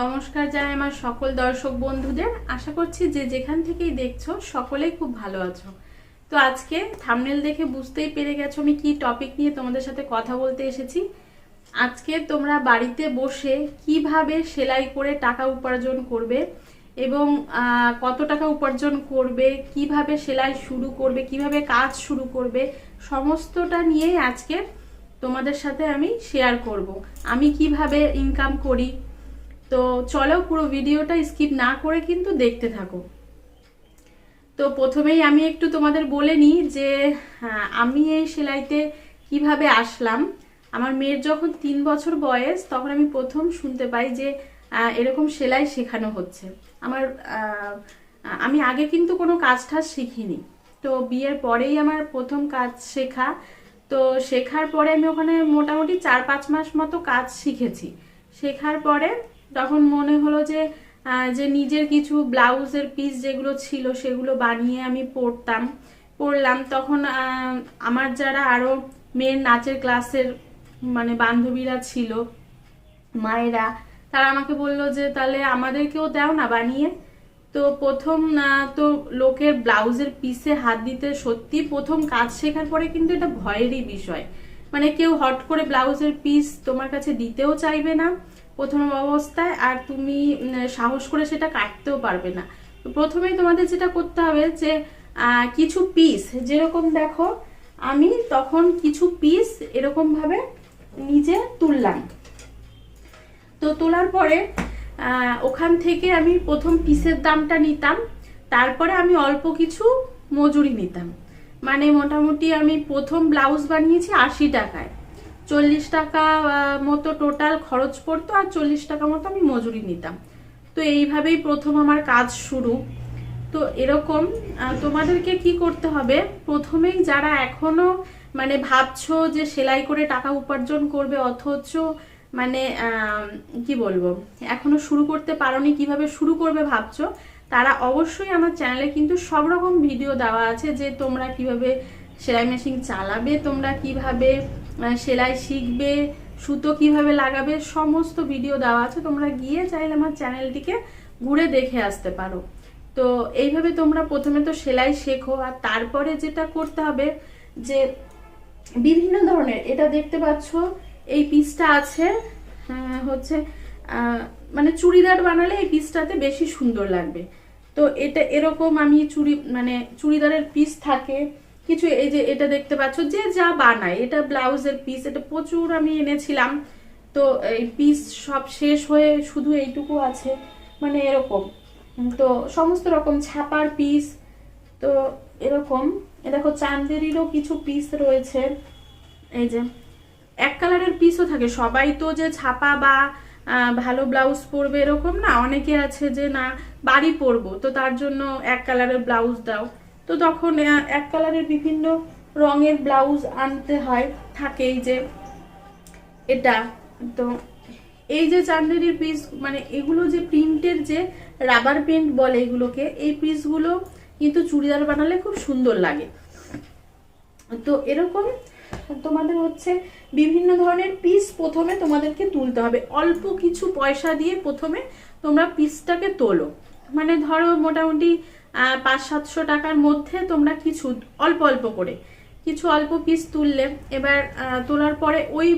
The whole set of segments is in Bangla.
নমস্কার জানাই আমার সকল দর্শক বন্ধুদের। আশা করছি যে যেখান থেকেই দেখছ, সকলেই খুব ভালো আছো। তো আজকে থামনেল দেখে বুঝতেই পেরে গেছো আমি কি টপিক নিয়ে তোমাদের সাথে কথা বলতে এসেছি। আজকে তোমরা বাড়িতে বসে কীভাবে সেলাই করে টাকা উপার্জন করবে এবং কত টাকা উপার্জন করবে, কীভাবে সেলাই শুরু করবে, কীভাবে কাজ শুরু করবে, সমস্তটা নিয়েই আজকে তোমাদের সাথে আমি শেয়ার করব। আমি কীভাবে ইনকাম করি তো চলো পুরো ভিডিওটা স্কিপ না করে কিন্তু দেখতে থাকো। তো প্রথমেই আমি একটু তোমাদের বলে নিই যে আমি এই সেলাইতে কীভাবে আসলাম। আমার মেয়ের যখন তিন বছর বয়স, তখন আমি প্রথম শুনতে পাই যে এরকম সেলাই শেখানো হচ্ছে। আমার আমি আগে কিন্তু কোনো কাজ টাজ শিখিনি। তো বিয়ের পরেই আমার প্রথম কাজ শেখা। তো শেখার পরে আমি ওখানে মোটামুটি চার পাঁচ মাস মতো কাজ শিখেছি। শেখার পরে তখন মনে হলো যে যে নিজের কিছু ব্লাউজের পিস যেগুলো ছিল সেগুলো বানিয়ে আমি পরতাম। পরলাম। তখন আমার যারা আরও মেয়ের নাচের ক্লাসের মানে বান্ধবীরা ছিল, মায়েরা, তারা আমাকে বলল যে, তাহলে আমাদেরকেও দাও না বানিয়ে। তো প্রথম তো লোকের ব্লাউজের পিসে হাত দিতে সত্যি প্রথম কাজ শেখার পরে কিন্তু এটা ভয়েরই বিষয়। মানে কেউ হট করে ব্লাউজের পিস তোমার কাছে দিতেও চাইবে না। প্রথম অবস্থায় আর তুমি সাহস করে সেটা কাটতেও পারবে না। তো প্রথমেই তোমাদের যেটা করতে হবে যে কিছু পিস যেরকম দেখো, আমি তখন কিছু পিস এরকম ভাবে নিজে তুললাম। তো তোলার পরে ওখান থেকে আমি প্রথম পিসের দামটা নিতাম, তারপরে আমি অল্প কিছু মজুরি নিতাম। মানে মোটামুটি আমি প্রথম ব্লাউজ বানিয়েছি আশি টাকায়। চল্লিশ টাকা মতো টোটাল খরচ পড়তো আর চল্লিশ টাকা মতো আমি মজুরি নিতাম। তো এইভাবেই প্রথম আমার কাজ শুরু। তো এরকম তোমাদেরকে কি করতে হবে? প্রথমেই যারা এখনও মানে ভাবছ যে সেলাই করে টাকা উপার্জন করবে, অথচ মানে কি বলব, এখনও শুরু করতে পারোনি, কীভাবে শুরু করবে ভাবছ, তারা অবশ্যই আমার চ্যানেলে কিন্তু সব রকম ভিডিও দেওয়া আছে যে তোমরা কীভাবে সেলাই মেশিন চালাবে, তোমরা কীভাবে সেলাই শিখবে, সুতো কীভাবে লাগাবে, সমস্ত ভিডিও দেওয়া আছে। তোমরা গিয়ে চাইলে আমার চ্যানেলটিকে ঘুরে দেখে আসতে পারো। তো এইভাবে তোমরা প্রথমে তো সেলাই শেখো, আর তারপরে যেটা করতে হবে যে বিভিন্ন ধরনের, এটা দেখতে পাচ্ছ, এই পিসটা আছে হচ্ছে মানে চুড়িদার বানালে এই পিসটাতে বেশি সুন্দর লাগবে। তো এটা এরকম আমি চুড়ি মানে চুড়িদারের পিস থাকে কিছু এই যে এটা দেখতে পাচ্ছ, যে যা বানায়, এটা ব্লাউজের পিস এটা প্রচুর আমি এনেছিলাম। তো এই পিস সব শেষ হয়ে শুধু এইটুকু আছে মানে এরকম। তো সমস্ত রকম ছাপার পিস তো এরকম। এ দেখো, চান্দেরিরও কিছু পিস রয়েছে। এই যে, এক কালারের পিসও থাকে। সবাই তো যে ছাপা বা ভালো ব্লাউজ পরবে এরকম না। অনেকে আছে যে, না, বাড়ি পরবো। তো তার জন্য এক কালারের ব্লাউজ দাও। তো তখন এক কালারের বিভিন্ন রঙের ব্লাউজ আনতে হয় থাকেই যে এটা। তো এই যে চান্দেরির পিস মানে এগুলো যে প্রিন্টের যে রাবার প্রিন্ট বলে এগুলোকে, এই পিসগুলো কিন্তু চুড়িদার বানালে খুব সুন্দর লাগে। তো এরকম তোমাদের হচ্ছে বিভিন্ন ধরনের পিস প্রথমে তোমাদেরকে তুলতে হবে। অল্প কিছু পয়সা দিয়ে প্রথমে তোমরা পিসটাকে তোলো। মানে ধরো মোটামুটি পাঁচ সাতশো টাকার মধ্যে তোমরা কিছু, অল্প অল্প করে, কিছু অল্প পিস তুললে। এবার তোলার পরে ওই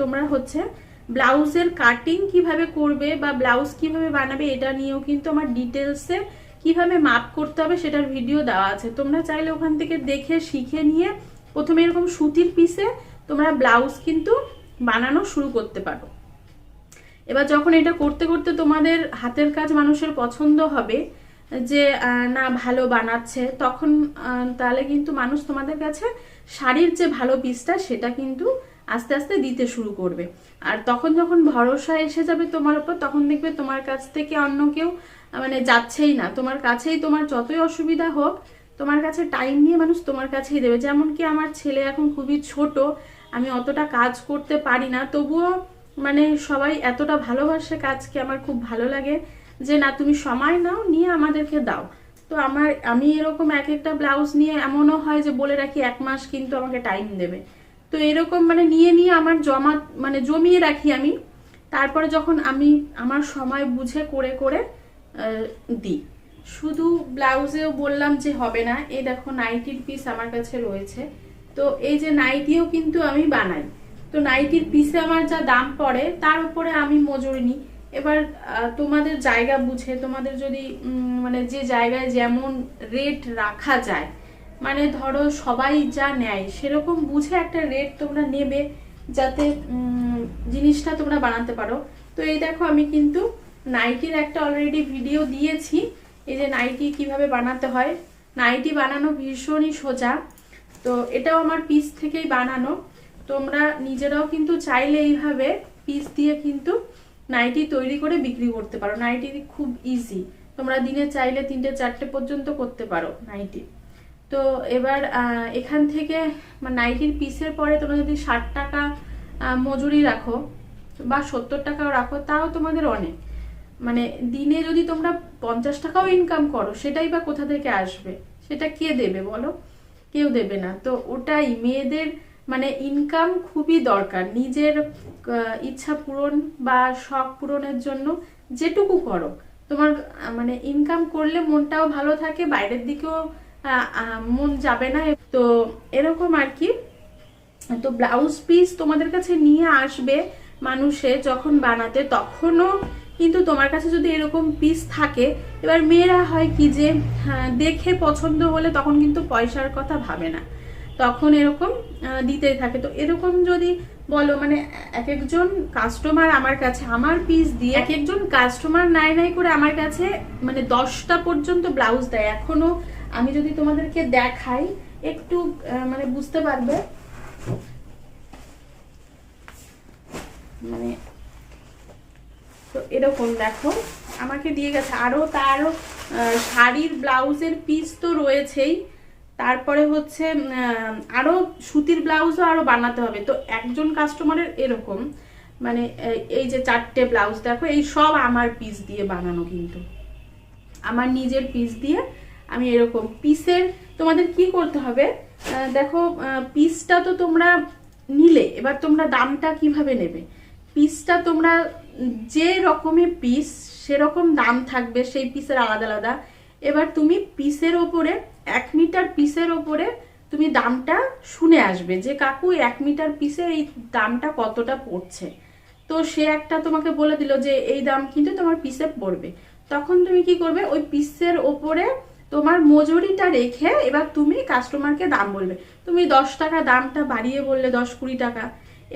তোমরা হচ্ছে ব্লাউজের কাটিং কীভাবে করবে বা ব্লাউজ কীভাবে বানাবে এটা নিয়েও কিন্তু আমার ডিটেলসে কীভাবে মাপ করতে হবে সেটার ভিডিও দেওয়া আছে। তোমরা চাইলে ওখান থেকে দেখে, শিখে নিয়ে প্রথমে এরকম সুতির পিসে তোমরা ব্লাউজ কিন্তু বানানো শুরু করতে পারো। এবার যখন এটা করতে করতে তোমাদের হাতের কাজ মানুষের পছন্দ হবে যে না ভালো বানাচ্ছে, তখন তাহলে কিন্তু মানুষ তোমাদের কাছে শাড়ির যে ভালো পিসটা সেটা কিন্তু আস্তে আস্তে দিতে শুরু করবে। আর তখন যখন ভরসা এসে যাবে তোমার উপর, তখন দেখবে তোমার কাছ থেকে অন্য কেউ মানে যাচ্ছেই না। তোমার কাছেই তোমার যতই অসুবিধা হোক, তোমার কাছে টাইম নিয়ে মানুষ তোমার কাছেই দেবে। যেমন কি আমার ছেলে এখন খুবই ছোট, আমি অতটা কাজ করতে পারি না, তবুও মানে সবাই এতটা ভালোবাসে কাজকে, আমার খুব ভালো লাগে। যে, না, তুমি সময় নাও, নিয়ে আমাদেরকে দাও। তো আমার, আমি এরকম এক একটা ব্লাউজ নিয়ে এমনও হয় যে, বলে রাখি এক মাস কিন্তু আমাকে টাইম দেবে। তো এরকম মানে নিয়ে নিয়ে আমার জমা মানে জমিয়ে রাখি আমি। তারপরে যখন আমি আমার সময় বুঝে করে করে দিই। শুধু ব্লাউজেও বললাম যে, হবে না। এই দেখো, নাইটির পিস আমার কাছে রয়েছে। তো এই যে, নাইটিও কিন্তু আমি বানাই। তো নাইটির পিসে আমার যা দাম পড়ে, তার উপরে আমি মজুরি নিই। এবার তোমাদের জায়গা বুঝে, তোমাদের যদি মানে যে জায়গায় যেমন রেট রাখা যায় মানে ধরো সবাই যা নেয়, সেরকম বুঝে একটা রেট তোমরা নেবে যাতে জিনিসটা তোমরা বানাতে পারো। তো এই দেখো, আমি কিন্তু নাইটির একটা অলরেডি ভিডিও দিয়েছি। এই যে নাইটি কীভাবে বানাতে হয়। নাইটি বানানো ভীষণই সোজা। তো এটাও আমার পিস থেকেই বানানো। তোমরা নিজেরাও কিন্তু চাইলে এইভাবে পিস দিয়ে কিন্তু নাইটি তৈরি করে বিক্রি করতে পারো। নাইটি খুব ইজি তোমরা দিনে চাইলে তিনটে, চারটে পর্যন্ত করতে পারো নাইটি। তো এবার এখান থেকে নাইটির পিসের পরে তোমরা যদি ষাট টাকা মজুরি রাখো বা সত্তর টাকাও রাখো, তাও তোমাদের অনেক। মানে দিনে যদি তোমরা পঞ্চাশ টাকাও ইনকাম করো, সেটাই বা কোথা থেকে আসবে? সেটা কে দেবে বলো? কেউ দেবে না। তো ওটাই মেয়েদের মানে ইনকাম খুবই দরকার। নিজের ইচ্ছা পূরণ বা শখ পূরণের জন্য যেটুকু করো। তোমার মানে ইনকাম করলে মনটাও ভালো থাকে বাইরের দিকেও মন যাবে না। তো এরকম আর কি। তো ব্লাউজ পিস তোমাদের কাছে নিয়ে আসবে মানুষে যখন বানাতে তখনও কিন্তু তোমার কাছে যদি এরকম পিস থাকে এবার মেয়েরা হয় কি যে হ্যাঁ, দেখে পছন্দ হলে তখন কিন্তু পয়সার কথা ভাবে না। তখন এরকম দিতেই থাকে। তো এরকম যদি বলো মানে এক একজন কাস্টমার আমার কাছে, আমার পিস দিয়ে এক একজন কাস্টমার নাই নাই করে আমার কাছে মানে দশটা পর্যন্ত ব্লাউজ দেয়। এখনও আমি যদি তোমাদেরকে দেখাই, একটু মানে বুঝতে পারবে? মানে তো এরকম দেখো, আমাকে দিয়ে গেছে। আরও তারও শাড়ির ব্লাউজের পিস তো রয়েছেই। তারপরে হচ্ছে উম, আরও সুতির ব্লাউজও আরও বানাতে হবে। তো একজন কাস্টমারের এরকম মানে এই যে চারটে ব্লাউজ দেখো এই সব আমার পিস দিয়ে বানানো কিন্তু। আমার নিজের পিস দিয়ে আমি এরকম। পিসের তোমাদের কি করতে হবে? দেখো পিসটা তো তোমরা নিলে এবার তোমরা দামটা কীভাবে নেবে? পিসটা তোমরা যে রকমের পিস সেরকম দাম থাকবে সেই পিসের আলাদা আলাদা। এবার তুমি পিসের ওপরে, এক মিটার পিসের ওপরে তুমি দামটা শুনে আসবে যে, কাকু এক মিটার পিসের এই দামটা কতটা পড়ছে? তো সে একটা তোমাকে বলে দিল যে, এই দাম কিন্তু তোমার পিসে পড়বে। তখন তুমি কি করবে? ওই পিসের ওপরে তোমার মজুরিটা রেখে এবার তুমি কাস্টমারকে দাম বলবে। তুমি দশ টাকা দামটা বাড়িয়ে বললে, দশ কুড়ি টাকা।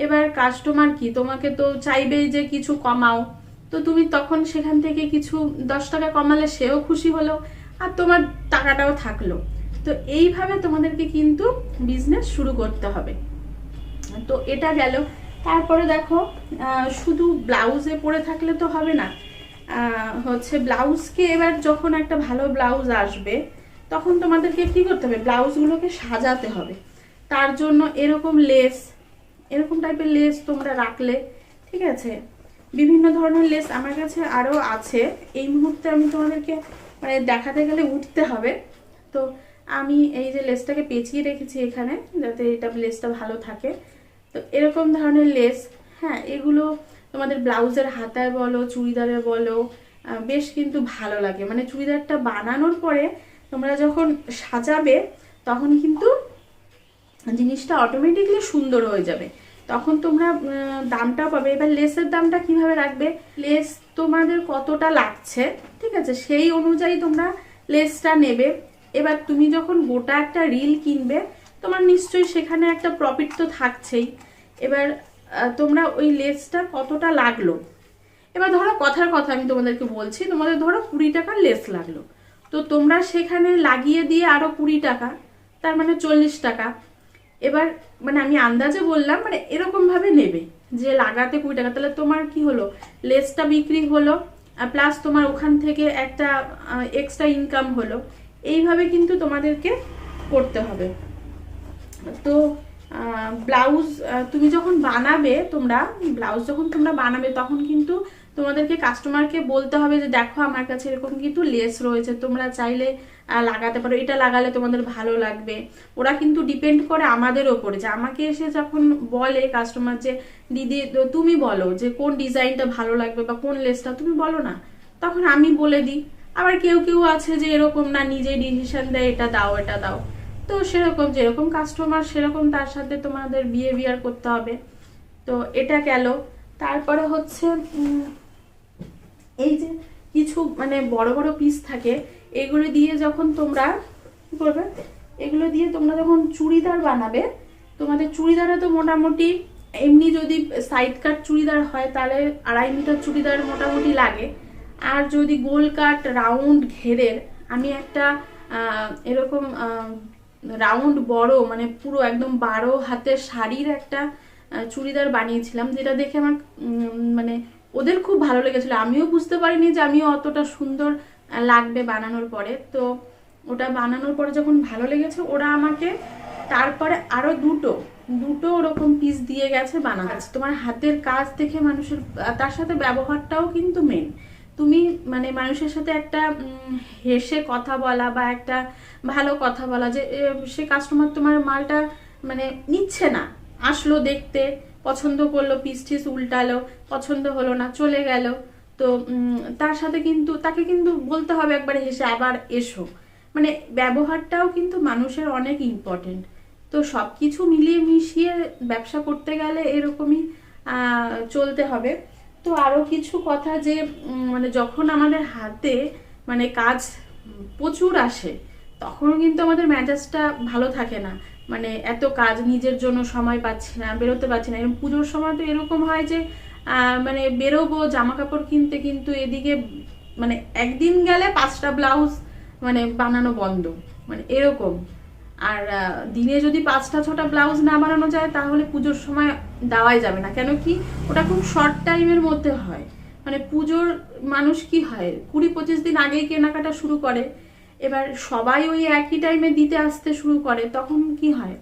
এবার কাস্টমার কি? তোমাকে তো চাইবেই যে কিছু কমাও। তো তুমি তখন সেখান থেকে কিছু দশ টাকা কমালে সেও খুশি হলো। আর তোমার টাকাটাও থাকল। তো এইভাবে তোমাদেরকে কিন্তু বিজনেস শুরু করতে হবে। তো এটা গেল। তারপরে দেখো শুধু ব্লাউজে পরে থাকলে তো হবে না। হচ্ছে ব্লাউজকে এবার যখন একটা ভালো ব্লাউজ আসবে, তখন তোমাদেরকে কি করতে হবে? ব্লাউজগুলোকে সাজাতে হবে। তার জন্য এরকম লেস এরকম টাইপের লেস তোমরা রাখলে, ঠিক আছে? বিভিন্ন ধরনের লেস আমার কাছে আরও আছে। এই মুহূর্তে আমি তোমাদেরকে মানে দেখাতে গেলে উঠতে হবে। তো আমি এই যে লেসটাকে পেঁচিয়ে রেখেছি এখানে, যাতে এটা লেসটা ভালো থাকে। তো এরকম ধরনের লেস হ্যাঁ এগুলো তোমাদের ব্লাউজের হাতায় বলো, চুড়িদারে বলো বেশ কিন্তু ভালো লাগে। মানে চুড়িদারটা বানানোর পরে তোমরা যখন সাজাবে, তখন কিন্তু জিনিসটা অটোমেটিকলি সুন্দর হয়ে যাবে। তখন তোমরা আহ, দামটাও পাবে। এবার লেসের দামটা কীভাবে রাখবে? লেস তোমাদের কতটা লাগছে? ঠিক আছে? সেই অনুযায়ী তোমরা লেসটা নেবে। এবার তুমি যখন গোটা একটা রিল কিনবে তোমার নিশ্চয়ই সেখানে একটা প্রফিট তো থাকছেই। এবার তোমরা ওই লেসটা কতটা লাগল? এবার ধরো কথার কথা আমি তোমাদেরকে বলছি। তোমাদের ধরো কুড়ি টাকার লেস লাগল। তো তোমরা সেখানে লাগিয়ে দিয়ে আরও কুড়ি টাকা তার মানে চল্লিশ টাকা। এবার মানে আমি আন্দাজে বললাম মানে এরকমভাবে নেবে, যে লাগাতে কুড়ি টাকা। তাহলে তোমার কি হলো? লেসটা বিক্রি হলো, আর প্লাস তোমার ওখান থেকে একটা এক্সট্রা ইনকাম হলো। এইভাবে কিন্তু তোমাদেরকে করতে হবে। তো ব্লাউজ তুমি যখন বানাবে তোমরা ব্লাউজ যখন তোমরা বানাবে, তখন কিন্তু তোমাদেরকে কাস্টমারকে বলতে হবে যে, দেখো, আমার কাছে এরকম কিন্তু লেস রয়েছে, তোমরা চাইলে লাগাতে পারো। এটা লাগালে তোমাদের ভালো লাগবে। ওরা কিন্তু ডিপেন্ড করে আমাদের ওপরে। যে আমাকে এসে যখন বলে কাস্টমার যে, দিদি তুমি বলো যে, কোন ডিজাইনটা ভালো লাগবে বা কোন লেসটা তুমি বলো না। তখন আমি বলে দিই। আবার কেউ কেউ আছে যে, এরকম না নিজেই ডিসিশন দেয়, এটা দাও এটা দাও। তো সেরকম, যেরকম কাস্টমার সেরকম তার সাথে তোমাদের বিহেভিয়ার করতে হবে। তো এটা গেল। তারপরে হচ্ছে এই যে কিছু মানে বড় বড় পিস থাকে, এগুলো দিয়ে যখন তোমরা কি করবে? এগুলো দিয়ে তোমরা যখন চুড়িদার বানাবে, তোমাদের চুড়িদারে তো মোটামুটি এমনি যদি সাইড কাট চুড়িদার হয়, তাহলে আড়াই মিটার চুড়িদার মোটামুটি লাগে। আর যদি গোল কাট রাউন্ড ঘেরের, আমি একটা এরকম রাউন্ড বড় মানে পুরো একদম বারো হাতের শাড়ির একটা চুড়িদার বানিয়েছিলাম, যেটা দেখে আমার মানে ওদের খুব ভালো লেগেছিলো। আমিও বুঝতে পারিনি যে আমিও অতটা সুন্দর লাগবে বানানোর পরে। তো ওটা বানানোর পরে যখন ভালো লেগেছে ওরা আমাকে তারপরে আরও দুটো দুটো ওরকম পিস দিয়ে গেছে বানাতে তোমার হাতের কাজ দেখে মানুষের তার সাথে ব্যবহারটাও কিন্তু মেন তুমি মানে মানুষের সাথে একটা হেসে কথা বলা বা একটা ভালো কথা বলা যে সে কাস্টমার তোমার মালটা মানে নিচ্ছে না। আসলো দেখতে। পছন্দ করল, পিস টিস উল্টালো, পছন্দ হলো না, চলে গেল। তো তার সাথে কিন্তু, তাকে কিন্তু বলতে হবে একবারে হেসে, আবার এসো। মানে ব্যবহারটাও কিন্তু মানুষের অনেক ইম্পর্টেন্ট তো সব কিছু মিলিয়ে মিশিয়ে ব্যবসা করতে গেলে এরকমই চলতে হবে। তো আরও কিছু কথা যে মানে যখন আমাদের হাতে মানে কাজ প্রচুর আসে, তখন কিন্তু আমাদের মেজাজটা ভালো থাকে না। মানে এত কাজ নিজের জন্য সময় পাচ্ছি না, বেরোতে পারছি না। এরকম পুজোর সময় তো এরকম হয় যে মানে বেরোবো জামা কাপড় কিনতে কিন্তু এদিকে মানে একদিন গেলে পাঁচটা ব্লাউজ মানে বানানো বন্ধ মানে এরকম। আর দিনে যদি পাঁচটা, ছটা ব্লাউজ না বানানো যায়, তাহলে পুজোর সময় দেওয়াই যাবে না। কেন কি, ওটা খুব শর্ট টাইমের মধ্যে হয়। মানে পুজোর, মানুষ কি হয়, কুড়ি পঁচিশ দিন আগেই কেনাকাটা শুরু করে। এবার সবাই ওই একই টাইমে দিতে আসতে শুরু করে, তখন কি হয়?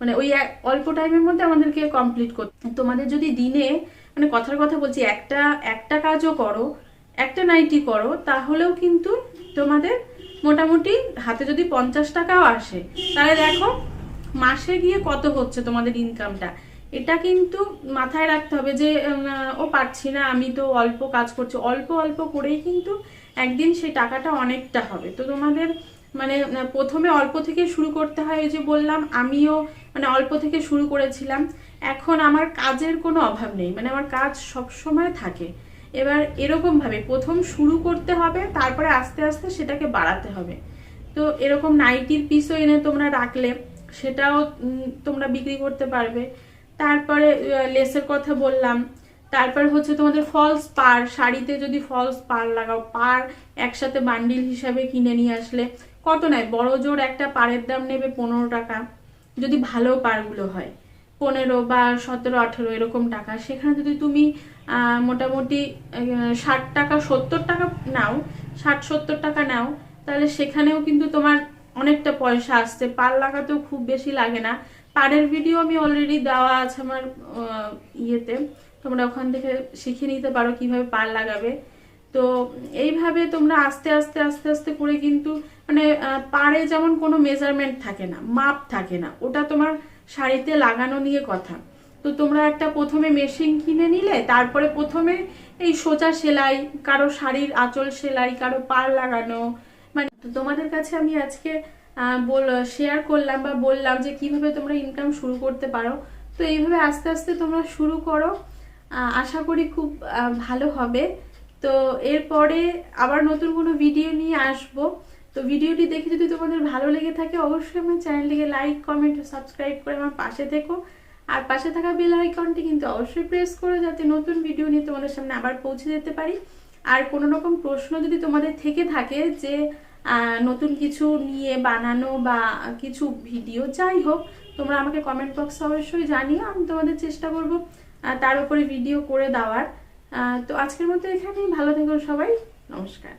মানে ওই অল্প টাইমের মধ্যে আমাদেরকে কমপ্লিট করতে তোমাদের যদি দিনে মানে কথার কথা বলছি, একটা একটা কাজও করো, একটা নাইটি করো, তাহলেও কিন্তু তোমাদের মোটামুটি হাতে যদি পঞ্চাশ টাকাও আসে, তাহলে দেখো মাসে গিয়ে কত হচ্ছে তোমাদের ইনকামটা এটা কিন্তু মাথায় রাখতে হবে যে ও পারছি না, আমি তো অল্প কাজ করছি, অল্প অল্প করেই কিন্তু একদিন সেই টাকাটা অনেকটা হবে। তো তোমাদের মানে প্রথমে অল্প থেকে শুরু করতে হয় এই যে বললাম, আমিও মানে অল্প থেকে শুরু করেছিলাম। এখন আমার কাজের কোনো অভাব নেই মানে আমার কাজ সব সময় থাকে। এবার এরকম ভাবে প্রথম শুরু করতে হবে, তারপরে আস্তে আস্তে সেটাকে বাড়াতে হবে। তো এরকম নাইটির পিসও এনে তোমরা রাখলে, সেটাও তোমরা বিক্রি করতে পারবে। তারপরে লেসের কথা বললাম তারপর হচ্ছে তোমাদের ফলস পার, শাড়িতে যদি ফলস পার লাগাও, পার একসাথে বান্ডিল হিসাবে কিনে নিয়ে আসলে কত নেয়? বড় জোর একটা পাড়ের দাম নেবে পনেরো টাকা। যদি ভালো পারগুলো হয়, পনেরো বা সতেরো, আঠেরো এরকম টাকা। সেখানে যদি তুমি মোটামুটি ষাট টাকা, সত্তর টাকা নাও, ষাট, সত্তর টাকা নাও, তাহলে সেখানেও কিন্তু তোমার অনেকটা পয়সা আসছে। পার লাগাতেও খুব বেশি লাগে না। পাড়ের ভিডিও আমি অলরেডি দেওয়া আছে আমার ইয়েতে। তোমরা ওখান থেকে শিখে নিতে পারো কীভাবে পার লাগাবে। তো এইভাবে তোমরা আস্তে আস্তে আস্তে আস্তে করে কিন্তু মানে পাড়ে যেমন কোনো মেজারমেন্ট থাকে না, মাপ থাকে না, ওটা তোমার শাড়িতে লাগানো নিয়ে কথা। তো তোমরা একটা প্রথমে মেশিন কিনে নিলে, তারপরে প্রথমে এই সোজা সেলাই, কারও শাড়ির আঁচল সেলাই, কারও পার লাগানো মানে তোমাদের কাছে আমি আজকে বল শেয়ার করলাম বা বললাম যে কীভাবে তোমরা ইনকাম শুরু করতে পারো। তো এইভাবে আস্তে আস্তে তোমরা শুরু করো। আশা করি খুব ভালো হবে। তো এরপরে আবার নতুন কোনো ভিডিও নিয়ে আসব। তো ভিডিওটি দেখে যদি তোমাদের ভালো লেগে থাকে, অবশ্যই আমার চ্যানেলটিকে লাইক কমেন্ট সাবস্ক্রাইব করে আমার পাশে থেকো। আর পাশে থাকা বেল আইকনটি কিন্তু অবশ্যই প্রেস করো, যাতে নতুন ভিডিও নিয়ে তোমাদের সামনে আবার পৌঁছে যেতে পারি। আর কোনো রকম প্রশ্ন যদি তোমাদের থেকে থাকে যে নতুন কিছু নিয়ে বানানো বা কিছু ভিডিও যাই হোক, তোমরা আমাকে কমেন্ট বক্সে অবশ্যই জানিও, আমি তোমাদের চেষ্টা করব। তার উপরে ভিডিও করে দেওয়ার। তো আজকের মতো এখানেই ভালো থেকো সবাই। নমস্কার।